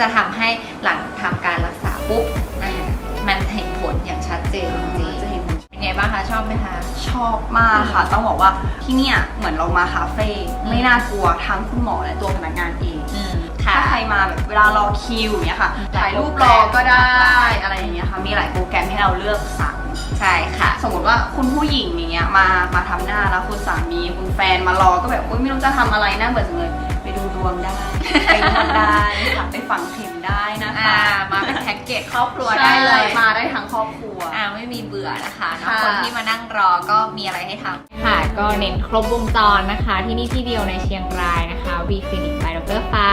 จะทำให้หลังทำการรักษาปุ๊บนะคะมันเห็นผลอย่างชัดเจนจริงจะเห็นๆเป็นไงบ้างคะชอบไหมคะ ชอบมากค่ะ ต้องบอกว่าที่เนี่ยเหมือนเรามาคาเฟ่ไม่น่ากลัวทั้งคุณหมอและตัวพนักงานเองอืมค่ะถ้าใครมาแบบเวลารอคิวอย่างเงี้ยค่ะหลาถ่ายยรูรูปปรอก็ได้แบบอะไรอย่างเงี้ยค่ะมีหลายโปรแกรมให้เราเลือกสรรใช่ค่ะ สมมติว่าคุณผู้หญิงอย่างเงี้ยมามาทำหน้าแล้วคุณสามีคุณแฟนมารอก็แบบอุ้ยไม่รู้จะทำอะไรน่าเบื่อจังเลยไปดูด วงได้ ไปนวดได้ค่ะไปฝังเข็มได้นะคะ อ่ามาเป็นแพ็กเกจครอบครัวได้เลยใช่มาได้ทั้งครอบครัว อ่าไม่มีเบื่อนะคะเนอะค่ะ คนที่มานั่งรอก็มีอะไรให้ทำ ค่ะก็เน้นครบวงจรนะคะ ที่นี่ที่เดียวในเชียงรายนะคะ V Clinic by Dr. Park